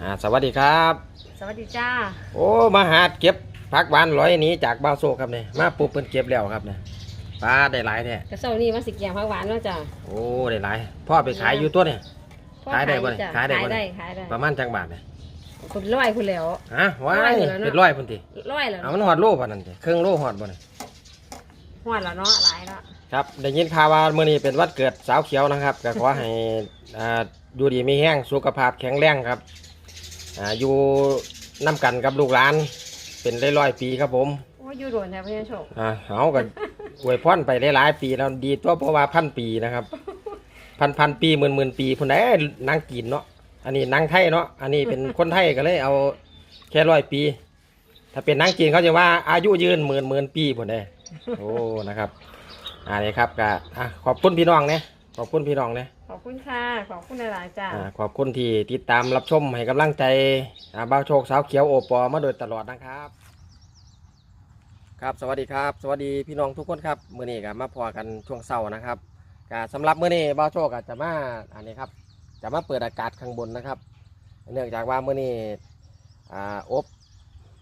อ่าสวัสดีครับ สวัสดีจ้า โอ้มาหาเก็บผักหวานร้อยหนี้จากบาวโซครับเนี่ยมาปุ๊บเพิ่นเก็บแล้วครับเนี่ยปลาได้หลายแท้กระเช้านี่มาสิเกียงผักหวานแล้วจ้าโอ้ได้หลายพ่อไปขายอยู่ตัวเนี่ยพ่อขายได้บ่เนี่ยจ้ะขายได้บ่ขายเนี่ได้ย ขายได้ประมาณจังบาทเนี่ยคุณร้อยคุณแล้ว ฮะว้าร้อยยอยู่แล้วเนอะ เป็นร้อยพุ่นติร้อยแล้วเอามันหอดโลพันนั่นติเครื่องโลหอดบ่เนี่ยหวานแล้วเนาะหลายแล้วครับได้ยินข่าวว่ามื้อนี้เป็นวันเกิดสาวเขียวนะครับก็ขอให้ อ่าอยู่ดีมีแห้งสุขภาพแข็งแรงครับ อ่าอยู่นํกันกับลูกหลาน เป็นร้อยๆปีครับผมโอ้ยอยู่โดนแท้พี่โชคอ่าเอากันอวยพรไปหลายๆปีแล้วดีตัวเพราะว่าพันปีนะครับ พันพันปีหมื่นหมื่นปีพุ่นได้นางกินเนาะอันนี้นางไทยเนาะอันนี้เป็นคนไทยก็เลยเอาแค่ร้อยปี ถ้าเป็นนางจีนเขาจะว่าอายุยืนหมื่นหมื่นปีพุ่นได้โอ้นะครับอันนี้ครับก็อะขอบคุณพี่น้องเนี่ย ขอบคุณพี่น้องเนี่ยขอบคุณค่ะ ขอบคุณหลายๆจ้าอ่าขอบคุณที่ติดตามรับชมให้กำลังใจอ่าบ้าวโชคสาวเขียวโอปอมาโดยตลอดนะครับ ครับสวัสดีครับ สวัสดีพี่น้องทุกคนครับมื้อนี้ก็มาพอกันช่วงเช้านะครับก็สำหรับมื้อนี้บ้าวโชคก็จะมาอันนี้ครับ จะมาเปิดอากาศข้างบนนะครับ เนื่องจากว่ามื้อนี้อ่าอบ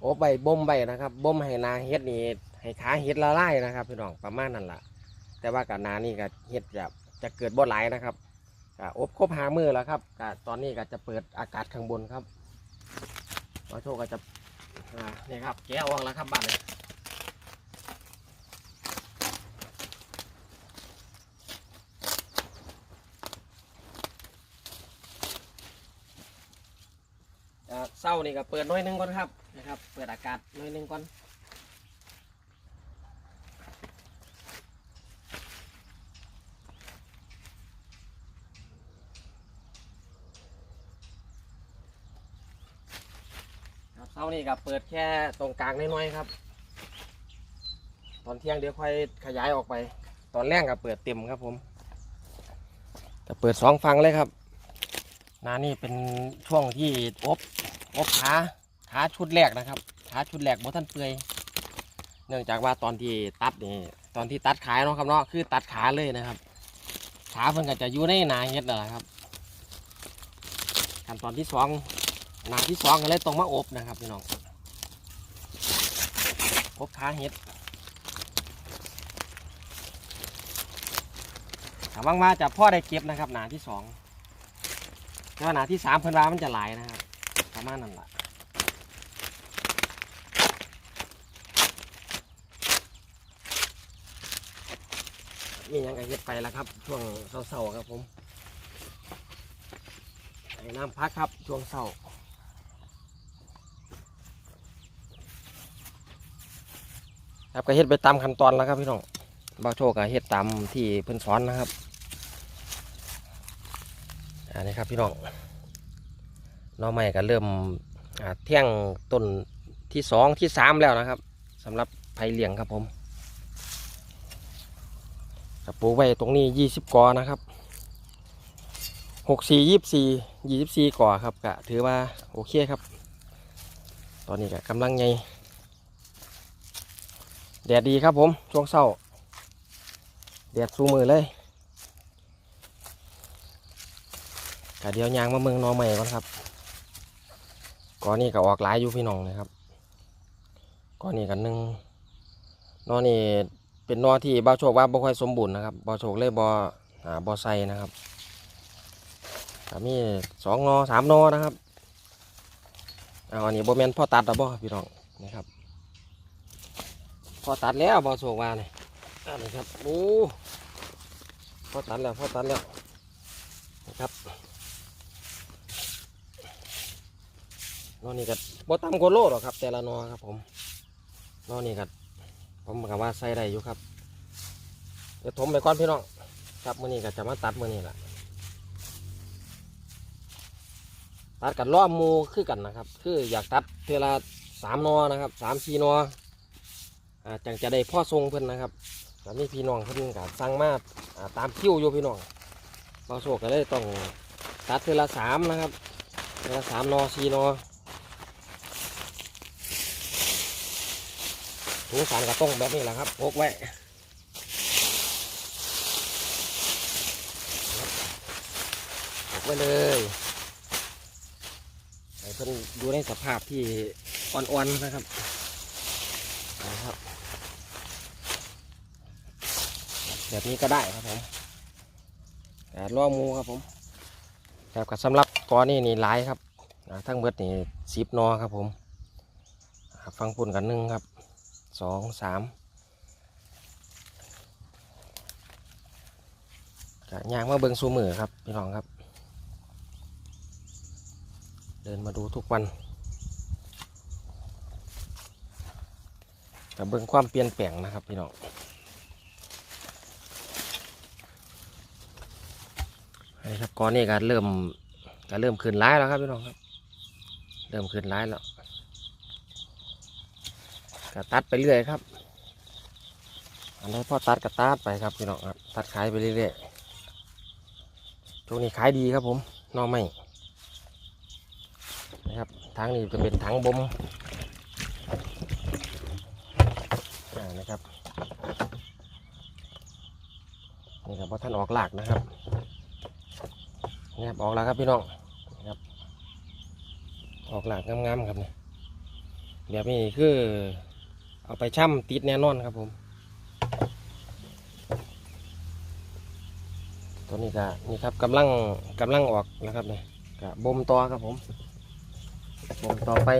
อบใบบ่มใบนะครับบ่มให้นาเฮ็ดนี่ให้ขาเฮ็ดละลายนะครับพี่น้องประมาณนั้นล่ะ แต่ว่ากับนานี่ก็เฮ็ดจะ จะเกิดบ่หลายนะครับก็อบครบหามือแล้วครับก็ตอนนี้ก็จะเปิดอากาศข้างบนครับบ้าโชคก็จะนี่ครับแกะออกแล้วครับบ้านนี้อ่าเศร้านี่ก็เปิดน้อยนึงก่อนครับนะครับ เปิดอากาศน้อยนึงก่อนครับเศร้านี่ก็เปิดแค่ตรงกลางน้อยๆครับ ตอนเที่ยงเดี๋ยวค่อยขยายออกไป ตอนแรกก็เปิดเต็มครับผมจะเปิดสองฟังเลยครับนานี่เป็นช่วงที่อบอบขาขาชุดแรกนะครับขาชุดแรกบ่ท่านเปื่อยเนื่องจากว่าตอนที่ตัดนี่ตอนที่ตัดขายเนาะครับเนาะคือตัดขาเลยนะครับขาเพิ่นก็จะอยู่ในนาเฮ็ดนั่นแหละครับขั้นตอนที่สอง หนาที่สองก็เลยต้องมาอบนะครับพี่น้องอบขาเฮ็ดถามว่างมาจะพ่อได้เก็บนะครับ หนาที่สองแต่ว่าหนาที่สามเพิ่นว่ามันจะหลายนะครับประมาณนั้นแหละมียังไงเฮ็ดไปแล้วครับ ช่วงเศร้าๆครับผมไอ้น้ำพักครับ ช่วงเศร้า ครับก็เฮ็ดไปตามขั้นตอนแล้วครับพี่น้องบ่าวโชคก็เฮ็ดตามที่เพิ่นสอนนะครับอันนี้ครับพี่น้องน้องใหม่ก็เริ่มเที่ยงต้นที่สองที่สามแล้วนะครับสำหรับไผ่เหลียงครับผมกระปูไว้ตรงนี้ยี่สิบกอนะครับหกสี่ยี่สี่ยี่สิบสี่กอครับก็ถือว่าโอเคครับ ตอนนี้ก็กำลังไง แดดดีครับผม ช่วงเช้าแดดสู้มือเลยกะเดียวยางมาเมืองนอใหม่ก่อนครับก้อนนี้ก็ออกหลายอยู่พี่น้องนะครับก้อนนี้กันหนึ่งนอนี่เป็นนอที่บ่าวโชคว่าบ่ค่อยสมบูรณ์นะครับบ่าวโชคเลยบ่อ่าบ่ใส่นะครับก็มีสองนอสามนอนะครับเอาอันนี้บ่แมนพ่อตัดแล้วบ่พี่น้องนี่ครับ พอตัดแล้วบ่าวโชคว่านี่อันนี้ครับโอ้พอตัดแล้วพอตัดแล้วนะครับนอนี่ก็บ่ต่ำกว่าโลหรอกครับ แต่ละนอครับผมนอนี่ก็ผมก็ว่าใส่ได้อยู่ครับเดี๋ยวถมไปก่อนพี่น้องครับมือนี้ก็จะมาตัดมือนี้แหละตัดกันล้อมมูคือกันนะครับ คืออยากตัดเทละสามนอนะครับสามสี่นอ จังจะได้พ่อทรงเพิ่นนะครับแล้วมีพี่น้องเพิ่นก็สั่งมาตามคิวอยู่พี่น้องบาโศกก็เลยต้องตัดเทละสามนะครับเทละสามนอสี่นอถุงสารกระต้งแบบนี้แหละครับพกไว้พกไว้เลยใส่เพิ่นดูในสภาพที่อ่อนๆนะครับ แบบนี้ก็ได้ครับผมแต่ล่อมูครับผมครับกับสำหรับกอนี่นี่หลายครับทั้งเบิดนี่สิบนอครับผมฟังปุ่นกันหนึ่งครับสองสามกะย่างมาเบิงซูมือครับพี่น้องครับ เดินมาดูทุกวันกับเบิงความเปลี่ยนแปลงนะครับพี่น้อง ครับก้อนนี้ก็เริ่มก็เริ่มขึ้นร้ายแล้วครับพี่น้องครับ เริ่มขึ้นร้ายแล้วก็ตัดไปเรื่อยครับ อันนี้พอตัดก็ตัดไปครับพี่น้องครับ ตัดขายไปเรื่อยๆช่วงนี้ขายดีครับผมนอไม่นะครับทางนี้จะเป็นถังบมอ่านะครับนี่ครับพอท่านออกหลากนะครับ ออกแล้วครับพี่น้องนะครับ ออกหลากงามๆครับนี่แบบนี้คือ เอาไปช่ำติดแน่นอนครับผม ตัวนี้ก็นี่ครับกำลังกำลังออกนะครับเนี่ยก็บ่มต่อครับผมบ่มต่อไป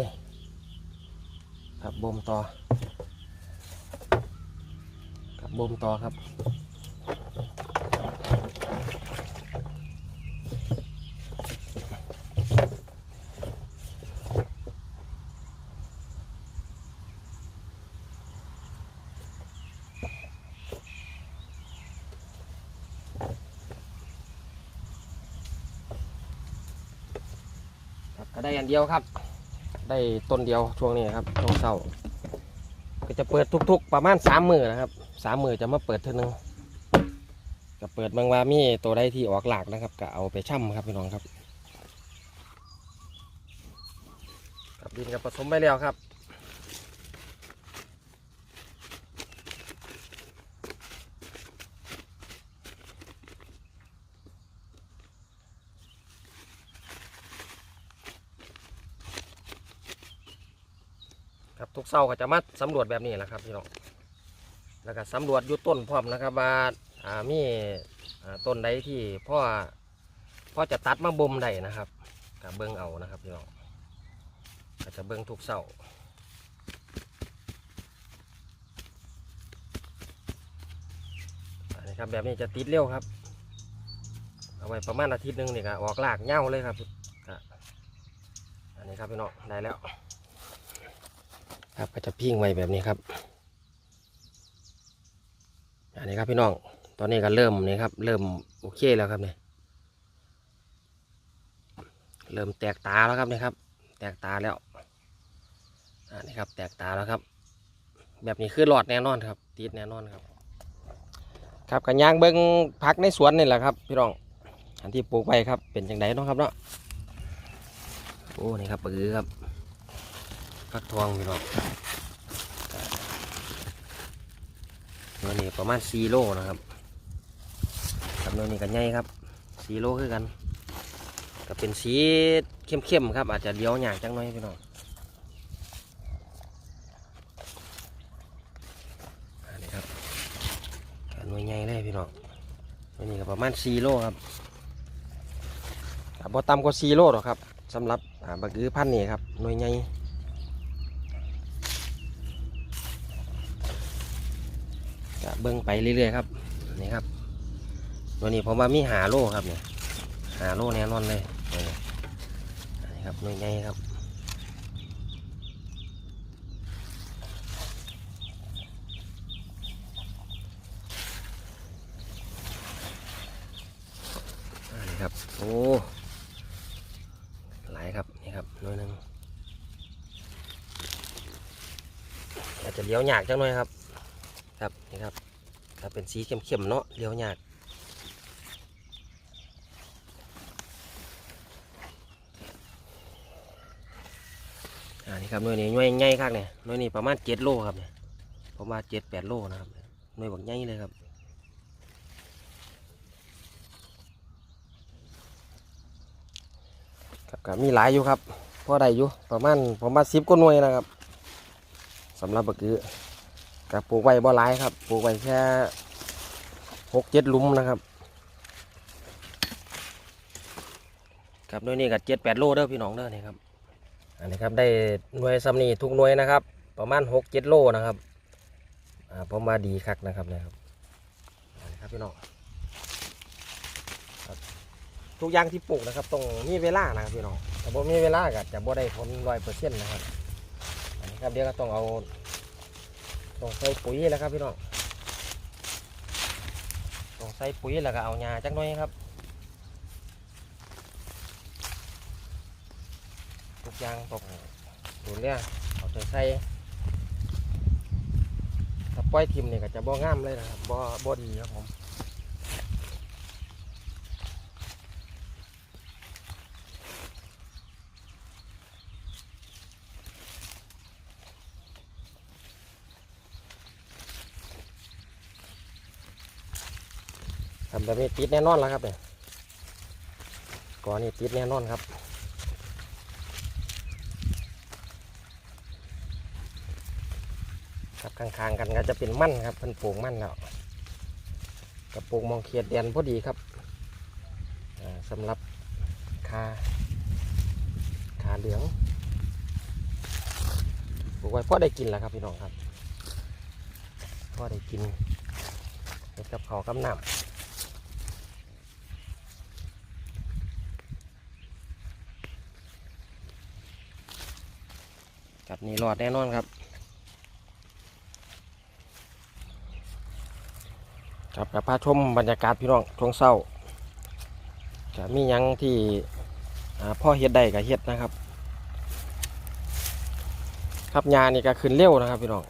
ครับบ่มต่อครับบ่มต่อครับ ได้อันเดียวครับ ได้ต้นเดียวช่วงนี้ครับช่วงเศร้าก็จะเปิดทุก ๆ ประมาณสามมือนะครับสามมือจะมาเปิดเท่านึงก็เปิดบางว่ามีตัวใดที่ออกหลากนะครับก็เอาไปช่ำครับพี่น้องครับกับดินกับผสมไปแล้วครับ ทุกเสาร์ก็จะมาสำรวจแบบนี้แหละครับพี่น้องแล้วก็สำรวจยู่ต้นพร้อมนะครับว่าามีต้นใดที่พ่อพ่อจะตัดมาบ่มได้นะครับกับเบิ้งเอานะครับพี่น้องก็จะเบิ้งทุกเสาร์อันนี้ครับแบบนี้จะติดเร็วครับ เอาไว้ประมาณอาทิตย์หนึงนี่ก็ออกลากเหง่าเลยครับอันนี้ครับพี่น้องได้แล้ว ครับก็จะพิ้งไว้แบบนี้ครับอันนี้ครับพี่น้อง ตอนนี้ก็เริ่มนี่ครับ เริ่มโอเคแล้วครับเนี่ยเริ่มแตกตาแล้วครับนี่ครับ แตกตาแล้วอันนี้ครับ แตกตาแล้วครับ แบบนี้คือหลอดแน่นอนครับติดแน่นอนครับ ครับกันยางเบิ้งพักในสวนนี่แหละครับพี่น้อง อันที่ปลูกไว้ครับเป็นจังไดเนาะครับเนาะโอ้นี่ครับปือครับ ฟักทองพี่น้องตัวนี้ประมาณ4โลนะครับกับตัวนี้กันใหญ่ครับ4โลคือกันก็เป็นสีเข้มๆครับ อาจจะเลี้ยวหยากจังน่อยพี่น้องอันนี้ครับหน่วยใหญ่เลยพี่น้องตัวนี้ก็ประมาณ4โรับครับบ่ต่ำกว่า4โลหรอกครับสำหรับบักอือพันธุ์นี่ครับหน่วยใหญ่ เบิ้งไปเรื่อยๆครับนี่ครับ ตัวนี้ผมว่ามีหาโลครับเนี่ยหาโลแน่นอนเลยนี่ครับหน่วยใหญ่ครับนนี้ครับโอ้หลายครับนี่ครับหน่วยหนึ่งอาจจะเลี้ยวยากจังหน่อยครับ เป็นสีเข้มๆเนาะเลี้ยวยากอ่านี่ครับหน่วยนี้หน่วยใหญ่ครับเนี่ยหน่วยนี้ประมาณเจ็ดโลครับเนี่ยประมาณเจ็ดแปดโลนะครับหน่วยบักใหญ่เลยครับครับก็มีหลายอยู่ครับพอได้อยู่ประมาณประมาณสิบกว่าหน่วยนะครับสำหรับบักกือกับปลูกไว้บ่หลายครับปลูกไว้แค่ หกเจ็ดลุมนะครับ ครับหน่วยนี้กับเจ็ดแปดโลเด้อพี่น้องเด้อนี่ครับ อันนี้ครับได้หน่วยซ้ำนี่ทุกหน่วยนะครับ ประมาณหกเจ็ดโลนะครับ อ่าผมว่าดีคักนะครับเนะครับอันนี้ครับพี่น้องทุกอย่างที่ปลูกนะครับต้องมีเวลานะครับพี่น้องแต่บ่มีเวลาก็จะบ่ได้ผลร้อยเปอร์เซ็นต์นะครับอันนี้ครับเดี๋ยวก็ต้องเอาต้องใส่ปุ๋ยแล้วครับพี่น้อง ต้องใส่ปุ๋ยแล้วก็เอาหญ้าจักหน่อยครับ ทุกอย่างต้องดูแลเอาใจใส่ถ้าปล่อยทิมเนี่ยก็จะบ่งามเลยนะครับบ่บ่ดีครับผม แบบนี้ติดแน่นอนแล้วครับเนี่ยก่อนนี้ติดแน่นอนครับครับข้างๆกันก็จะเป็นมั่นครับเพิ่นปลูกมั่นแล้วกับปลูกมองเขียดแดนพอดีครับสำหรับคาคาเหลืองปลูกไว้พอได้กินแล้วครับพี่น้องครับพอได้กินเฮ็ดกับเขากับน้ำ กับนี่รอดแน่นอนครับครับกับพาชมบรรยากาศพี่น้องช่วงเศร้าจะมียังที่พ่อเฮ็ดได้กับเฮ็ดนะครับ ครับยานี่ก็ขึ้นเร็วนะครับพี่น้อง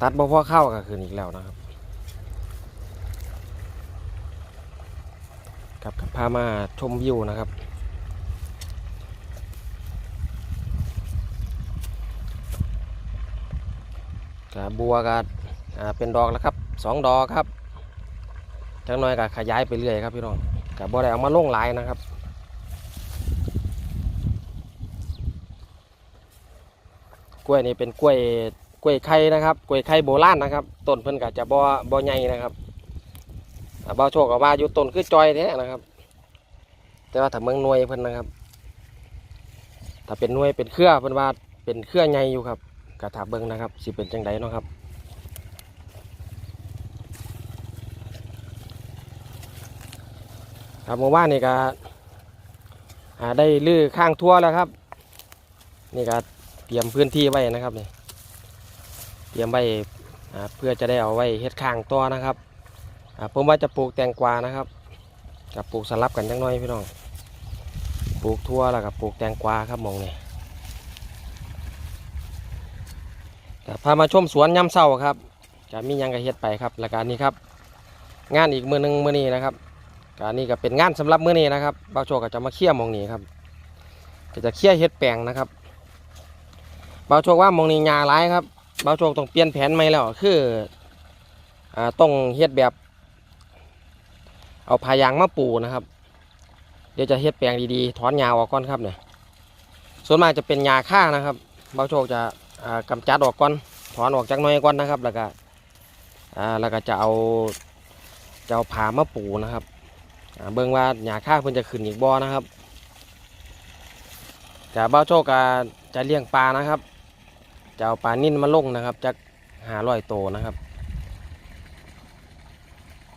ตัดบ่พ่อเข้าก็ขึ้นอีกแล้วนะครับครับกับพามาชมวิวนะครับ บบัวกับอ่าเป็นดอกแล้วครับสองดอกครับจังน้อยก็ขยายไปเรื่อยครับพี่น้องกับบัวได้เอามาลงหลายนะครับกล้วยนี่เป็นกล้วยกล้วยไข่นะครับกล้วยไข่โบราณนะครับต้นเพิ่นก็จะบ่บ่ใหญ่นะครับบ่าวโชคก็ว่าอยู่ต้นคือจอยแท้นะครับ แต่ว่าถ้าเมืองนวยเพิ่นนะครับ ถ้าเป็นนวยเป็นเครือเพิ่นว่าเป็นเครือใหญ่อยู่ครับ กระถาเบิงนะครับสิเป็นจังไดเนาะครับครับเมื่อวานนี่ก็ได้ลื้อข้างทั่วแล้วครับ นี่ก็เตรียมพื้นที่ไว้นะครับนี่เตรียมไว้เพื่อจะได้เอาไว้เฮ็ดข้างตัวนะครับอ่าผมว่าจะปลูกแตงกวานะครับกับปลูกสลับกันจังน้อยพี่น้อง ปลูกทั่วแล้วกับปลูกแตงกวาครับมองนี่ ก็ พามาชมสวนยำเศร้าครับจะมียังกระเฮ็ดไปครับและการนี้ครับ งานอีกมือหนึ่งมือนี้นะครับ การนี้ก็เป็นงานสำหรับมือนี้นะครับบ่าวโชคก็จะมาเคี่ยมองนี้ครับ ก็จะเคี่ยเฮ็ดแปลงนะครับบ่าวโชคว่ามองนี้หญ้าหลายครับบ่าวโชคต้องเปลี่ยนแผนใหม่แล้วคืออ่าต้องเฮ็ดแบบ เอาพายางมาปูนะครับ เดี๋ยวจะเฮ็ดแปลงดีๆถอนหญ้าออกก่อนครับเนี่ยส่วนมากจะเป็นหญ้าค่านะครับบ่าวโชคจะ กำจัดออกก่อนถอนออกจากน้อยก่อนนะครับ แล้วก็อ่าแล้วก็จะเอาจะเอาผามาปูนะครับเบิ่งว่าหญ้าค่าเพิ่นจะขึ้นอีกบ่อนะครับจะเบ้าโชคกจะเลี้ยงปลานะครับจะเอาปลานิ่นมาลงนะครับจากหาร้อยโตนะครับ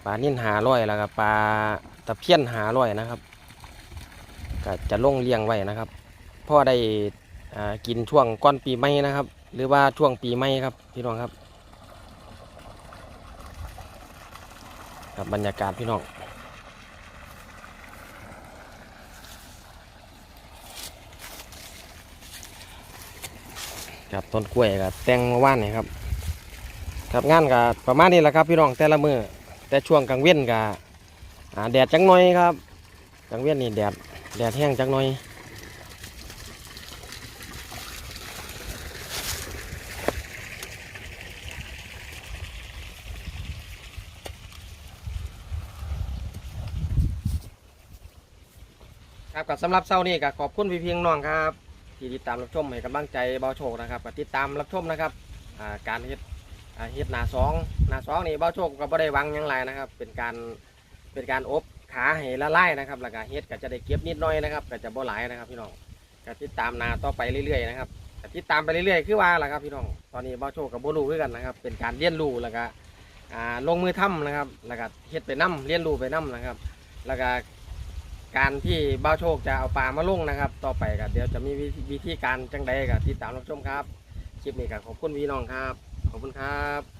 ปลานิ่นหาร้อยแล้วก็ปลาตะเพียนหาร้อยนะครับก็จะลงเลี้ยงไว้นะครับพ่อได้กินช่วงก้อนปีใหม่นะครับ หรือว่าช่วงปีใหม่ครับพี่น้องครับครับบรรยากาศพี่น้องครับต้นกล้วยกับแตงเมื่อว่านนี่ครับครับงานกับประมาณนี้แหละครับพี่น้องแต่ละมือแต่ช่วงกลางเว้นกับแดดจังหน่อยครับกลางเว้นนี่แดดแดดแห้งจังหน่อย กับสำหรับเช้านี้ก็ขอบคุณพี่เพียงน้องครับ ที่ติดตามรับชมให้กำลังใจเบาโชคนะครับก็ติดตามรับชมนะครับอ่าการเฮ็ดอ่าเฮ็ดหนาสองหนาสองนี่เบาโชคก็บ่ได้หวังหยังไรนะครับ เป็นการเป็นการอบขาให้ละลายนะครับแล้วก็เฮ็ดก็จะได้เก็บนิดหน่อยนะครับก็จะบ่หลายนะครับพี่น้องก็ติดตามหนาต่อไปเรื่อยๆนะครับก็ติดตามไปเรื่อยๆคือว่าล่ะครับพี่น้องตอนนี้เบาโชคกับบ่รู้คือกันนะครับ เป็นการเรียนรู้แล้วก็อ่าลงมือทำนะครับแล้วก็เฮ็ดไปนํเรียนรู้ไปนํนะครับ แล้วก็ การที่บ้าโชคจะเอาปลามาลงนะครับ ต่อไปก็เดี๋ยวจะมีวิธีวิธีการจังใดก็ติดตามรับชมครับคลิปนี้ก็ขอบคุณพี่น้องครับ ขอบคุณครับ